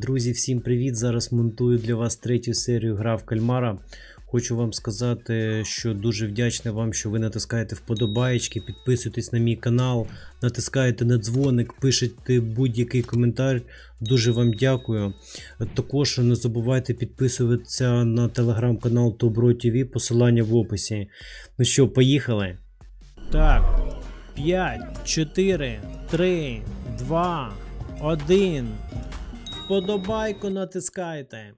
Друзі, всім привіт! Зараз монтую для вас третю серію гра в кальмара. Хочу вам сказати, що дуже вдячний вам, що ви натискаєте вподобаєчки, підписуєтесь на мій канал, натискаєте на дзвоник, пишете будь-який коментар. Дуже вам дякую. Також не забувайте підписуватися на телеграм-канал Тобро ТВ, посилання в описі. Ну що, поїхали? Так, 5, 4, 3, 2, 1. Вподобайку натискайте.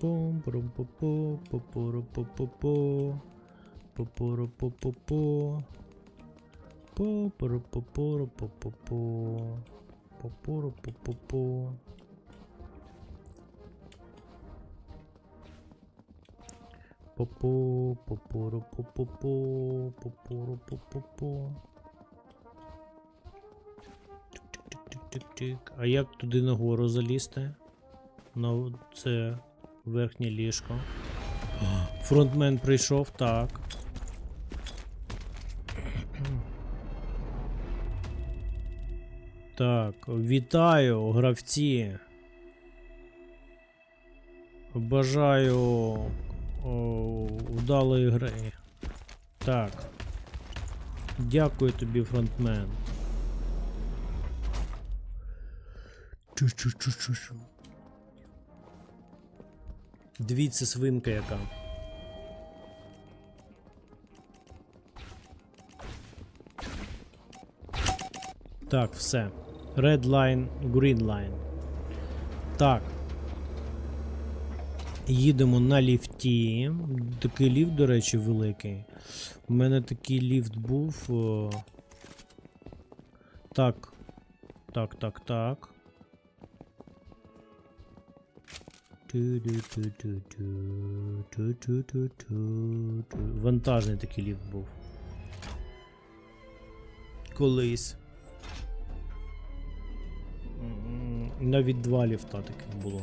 Пум пум пу пу пу пу пу пу пу пуру пу пу пу пу пуру пу пуру пу пу пу пу пуру пу пу пу Попу, попуру, попу, попуру, попу. Тик-тик-тик-тик-тик. А як туди нагору залізти? На це верхнє ліжко. Фронтмен прийшов, так. Так, вітаю, гравці. Бажаю вдалої гри. Так. Дякую тобі, фронтмен. Чу-чу-чу-чу-чу. Дивіться, свинка яка. Так, все. Red line, green line. Так. Їдемо на ліфті. Такий ліфт, до речі, великий. У мене такий ліфт був. Так. Так, так, так. Ту-ду-ту-ту-ту. Вантажний такий ліфт був. Колись. Навіть два ліфта таких було.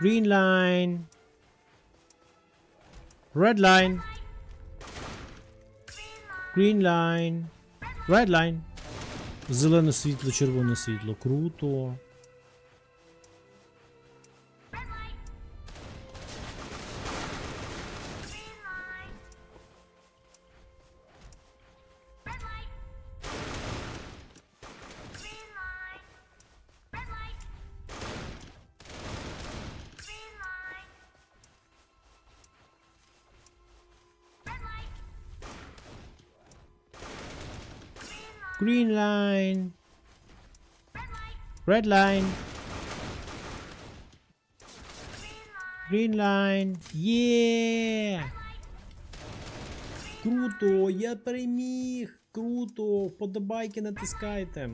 Green line. Red line. Green line. Red line. Зелене світло, червоне світло. Круто. Red line. Green line. Є! Круто! Я переміг! Круто! Вподобайки натискайте.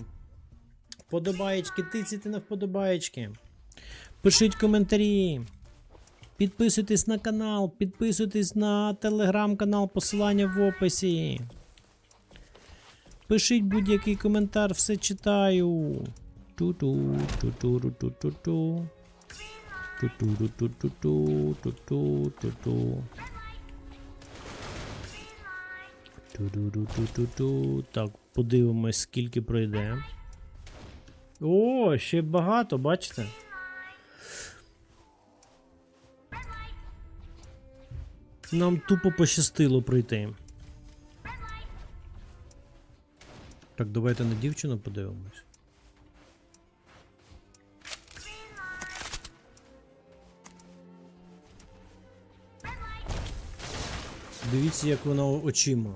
Вподобаєчки, тицяйте на вподобаєчки. Пишіть коментарі. Підписуйтесь на канал, підписуйтесь на телеграм-канал, посилання в описі. Пишіть будь-який коментар, все читаю. Ту-ту-ту-ту. Ту-ду-ду-ту-ту-ту. Так, подивимось, скільки пройде. О, ще багато, бачите? Нам тупо пощастило пройти. Так, давайте на дівчину подивимось. Дивіться, як вона очима.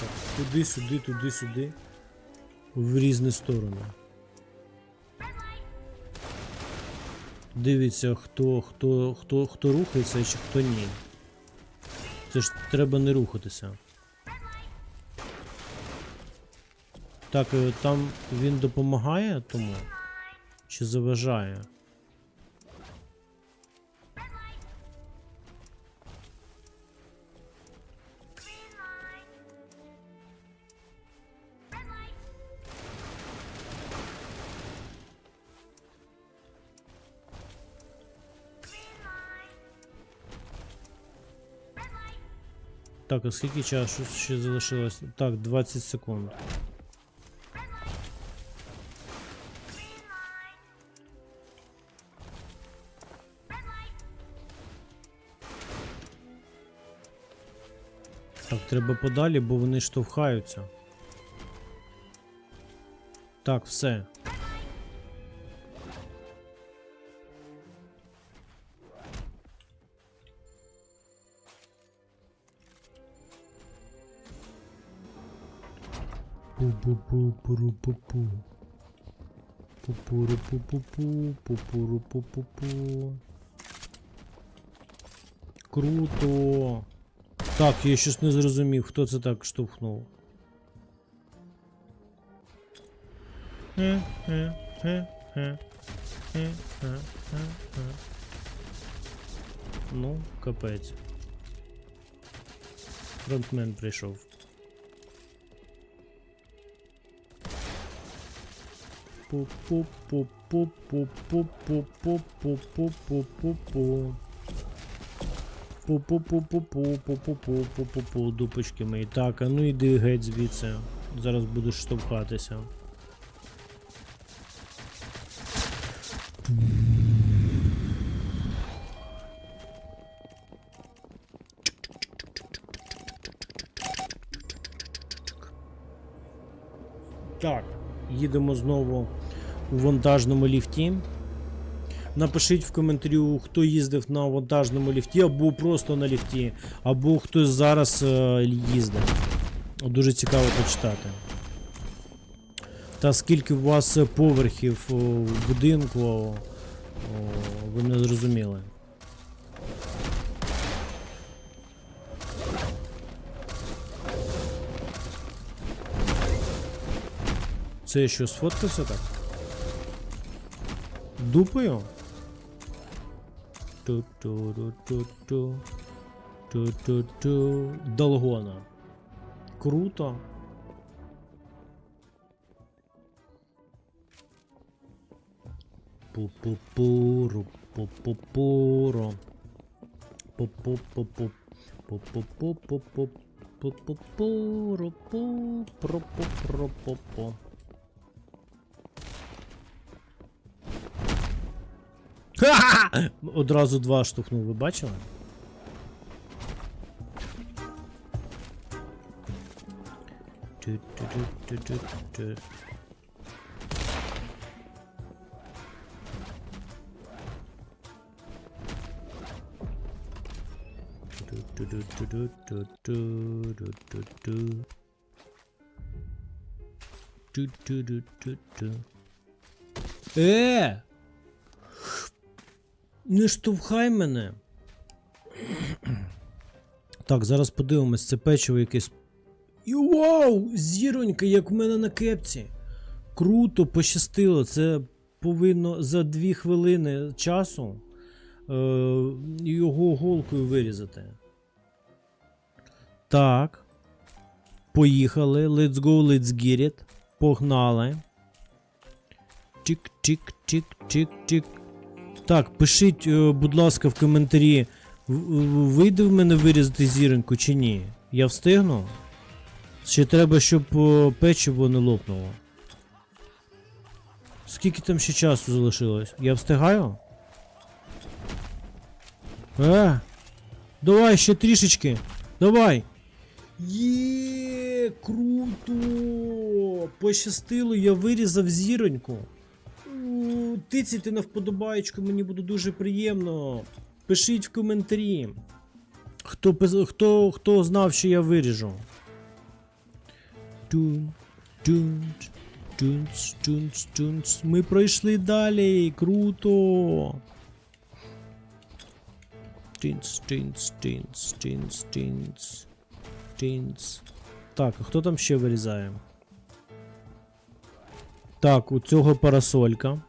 Так, туди, сюди, туди, сюди. В різні сторони. дивиться, хто, хто, хто, хто рухається, чи хто ні. Це ж треба не рухатися. Так, е, там він допомагає тому? Чи заважає? Так, а скільки часу ще залишилось? Так, 20 секунд. Так, треба подалі, бо вони штовхаються. Так, все. Пу-пу-пу-пу-пу-пу. Пу-пу-ру-пу-пу-пу. Круто. Так, я щось не зрозумів, хто це так штовхнув. Ну, капець. Фронтмен прийшов. Пу-пу-пу-пу-пу-пу-пу-пу-пу-пу-пу-пу. Пу-пу-пу-пу-пу-пу-пу-пу-пу-пу, дупочки мої. Так, а ну йди геть звідси. Зараз будеш штовхатися. Їдемо знову у вантажному ліфті. Напишіть в коментарю, хто їздив на вантажному ліфті, або просто на ліфті, або хтось зараз е, їздив. Дуже цікаво почитати. Та скільки у вас е, поверхів о, в будинку, ви не зрозуміли. Це я що, сфоткався так? Дупою? Ту-ту-ру-ту-ту. Ту-ту-ту. Долгона. Круто. Пу-пу-пуру, пу-пу-пуру. Пу-пу-пу-пу. Пу-пу-пу-пу-пу. Пу-пу-пуру, пу Ха! Одразу два штукнув, ви бачили? Е! Не штовхай мене. Так, зараз подивимось, це печиво якесь. І вау! Зіронька, як в мене на кепці. Круто, пощастило. Це повинно за 2 хвилини часу е, його голкою вирізати. Так. Поїхали. Let's go, let's get it. Погнали. Чик-чик-чик-чик-чик. Так, пишіть, е, будь ласка, в коментарі, вийде в мене вирізати зіроньку чи ні. Я встигну? Ще треба, щоб е, печиво не лопнуло. Скільки там ще часу залишилось? Я встигаю? Е! Давай ще трішечки. Давай. Є, круто! Пощастило, я вирізав зіроньку. Тицяйте на вподобаєчку, мені буде дуже приємно. Пишіть в коментарі. Хто, хто, хто знав, що я виріжу. Тун, тун, тунц. Ми пройшли далі. Круто. Тінц, тінц, тінц, тінц, тінц, тінц. Так, а хто там ще вирізає? Так, у цього парасолька.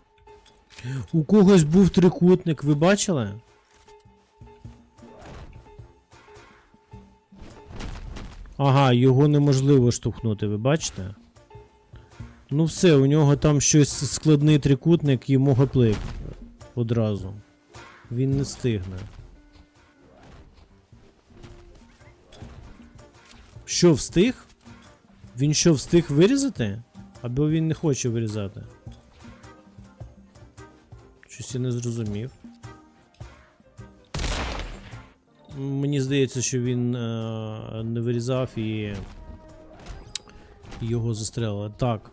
У когось був трикутник, ви бачили? Ага, його неможливо штовхнути, ви бачите? Ну все, у нього там щось складний трикутник, йому гоплик одразу. Він не стигне. Що, встиг? Він що, встиг вирізати? Або він не хоче вирізати? Щось я не зрозумів. Мені здається, що він е, не вирізав і його застрелили. Так.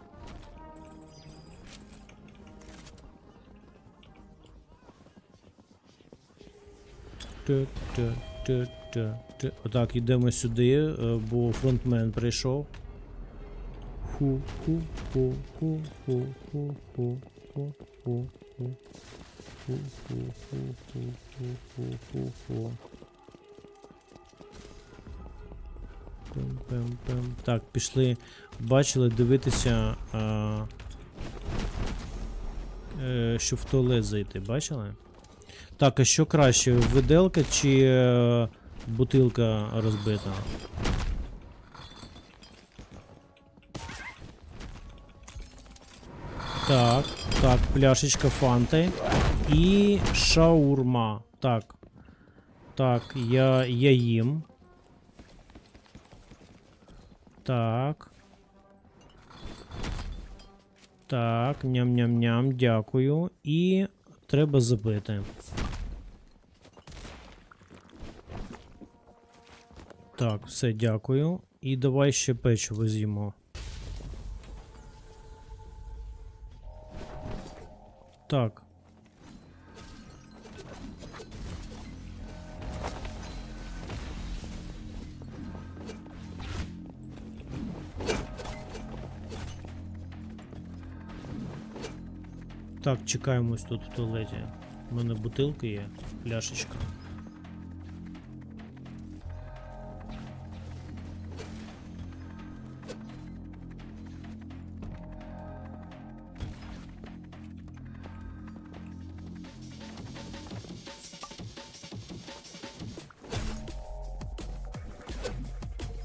Отак, йдемо сюди, е, бо фронтмен прийшов. Ху Так, пішли. Бачили дивитися, а, е, щоб в туалет зайти, бачили? Так, а що краще, виделка чи е, бутилка розбита? Так, так, пляшечка фанти. І шаурма. Так. Так, я, я їм. Так. Так, ням-ням-ням, дякую. І треба забити. Так, все, дякую. І давай ще печиво з'їмо. Так. Так, чекаємось тут в туалеті. У мене бутилка є, пляшечка.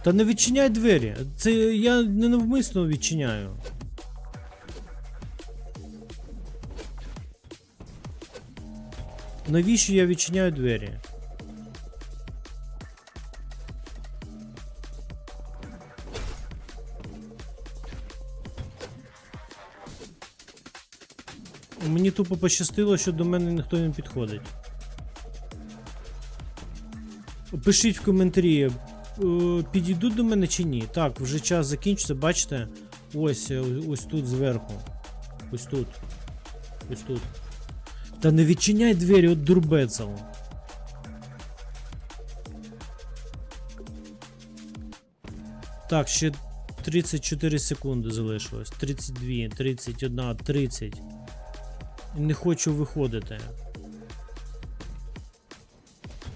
Та не відчиняй двері. Це я не навмисно відчиняю. Навіщо я відчиняю двері? Мені тупо пощастило, що до мене ніхто не підходить. Пишіть в коментарі, е, підійдуть до мене чи ні. Так, вже час закінчиться, бачите? Ось, е, ось тут зверху. Ось тут. Ось тут. Та не відчиняй двері, от дурбецел. Так, ще 34 секунди залишилось. 32, 31, 30. Не хочу виходити.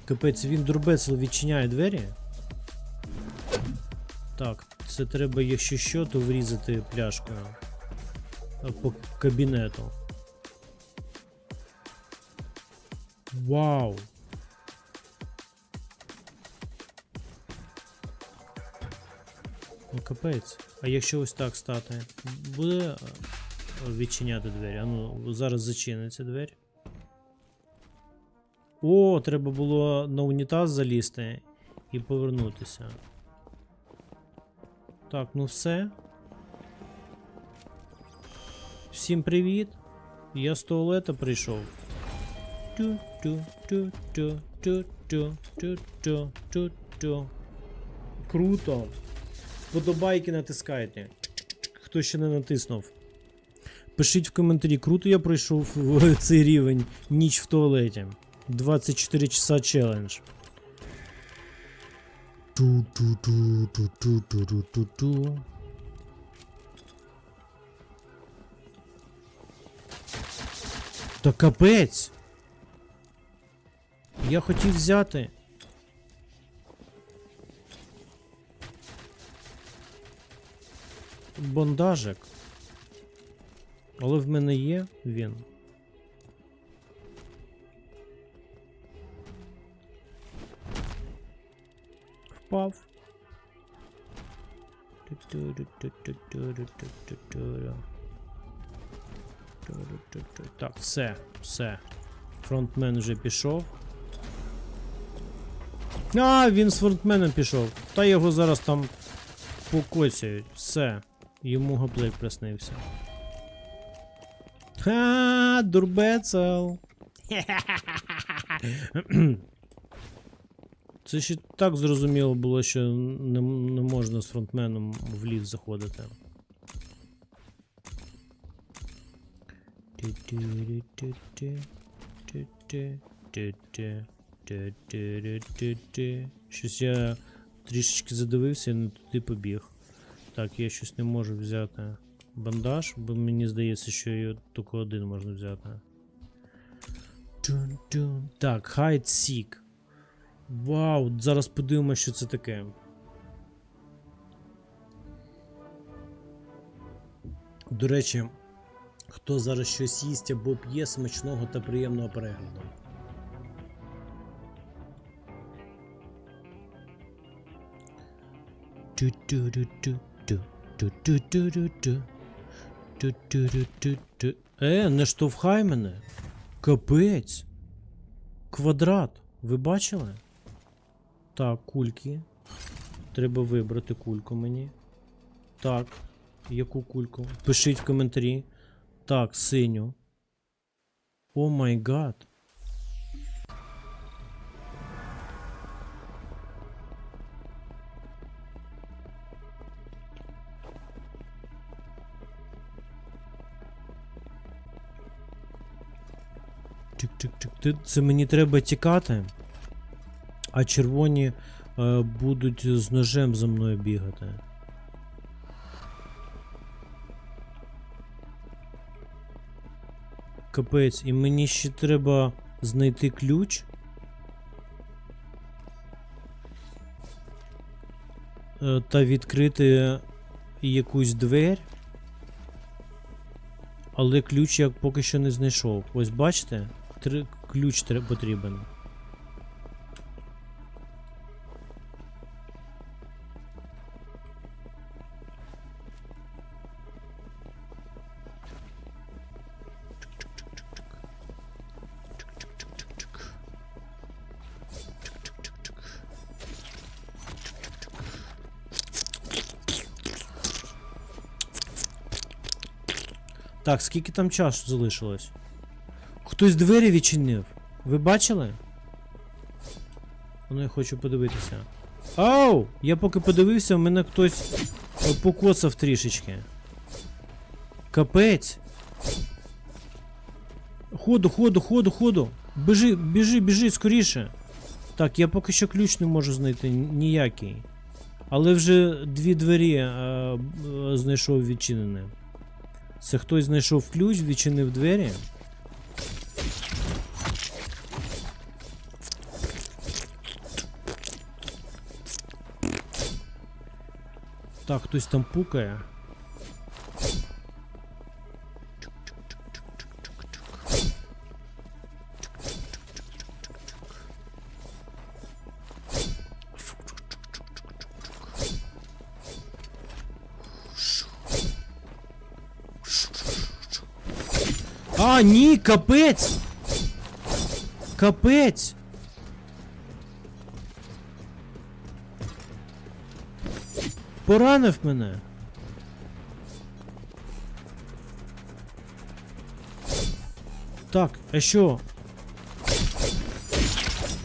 Капець, він дурбецел відчиняє двері. Так, це треба, якщо що, то врізати пляшкою по кабінету. Вау! Ну капець. А якщо ось так стати, буде е, відчиняти двері? А ну, зараз зачиниться двері. О, треба було на унітаз залізти і повернутися. Так, ну все. Всім привіт. Я з туалета прийшов. Круто. Вподобайки натискайте. Хто ще не натиснув. Пишіть в коментарі, круто я пройшов в цей рівень ніч в туалеті. 24 часа челендж. Ту-ту-ту-ту-ту-ту-ту-ту. Та капець! Я хотів взяти. Бондажик. Але в мене є він. Впав. Так, все, все. Фронтмен вже пішов. А, він з фронтменом пішов. Та його зараз там покоцяють. Все. Йому гаплик приснився. Ха, дурбецел. Це ще так зрозуміло було, що не, не можна з фронтменом в ліс заходити. Щось я трішечки задивився і не туди побіг. Так, я щось не можу взяти бандаж, бо мені здається, що його тільки один можна взяти. Так, Hide Seek. Вау, зараз подивимося, що це таке. До речі, хто зараз щось їсть або п'є смачного та приємного перегляду. Е, не штовхай мене. Капець. Квадрат. Ви бачили? Так, кульки. Треба вибрати кульку мені. Так. Яку кульку? Пишіть в коментарі. Так, синю. О май гад. Це мені треба тікати. А червоні е, будуть з ножем за мною бігати. Капець, і мені ще треба знайти ключ. Е, Та відкрити якусь двері. Але ключ я поки що не знайшов. Ось бачите? Три... Ключ потрібен. Так, скільки там часу залишилось? Хтось двері відчинив. Ви бачили? Ну, я хочу подивитися. Ау! Я поки подивився, в мене хтось покоцав трішечки. Капець. Ходу, ходу, ходу, ходу. Біжи, біжи, біжи, скоріше. Так, я поки що ключ не можу знайти ніякий. Але вже дві двері е, е, знайшов відчинені. Це хтось знайшов ключ, відчинив двері. Так, хтось там пукає. А, ні, капець! Капець! Поранив мене. Так, а що?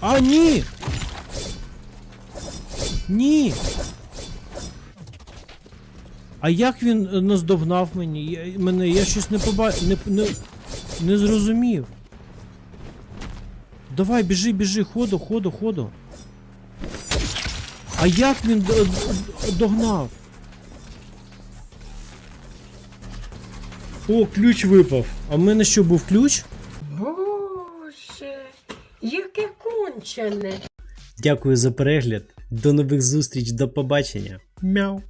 А, ні! Ні! А як він е, наздогнав мені? Я, мене, я щось не побачив. Не, не, не зрозумів. Давай, біжи, біжи, ходу, ходу, ходу. А як він догнав? О, ключ випав. А в мене що був ключ? Боже, Яке кончене. Дякую за перегляд. До нових зустріч, до побачення. Мяу.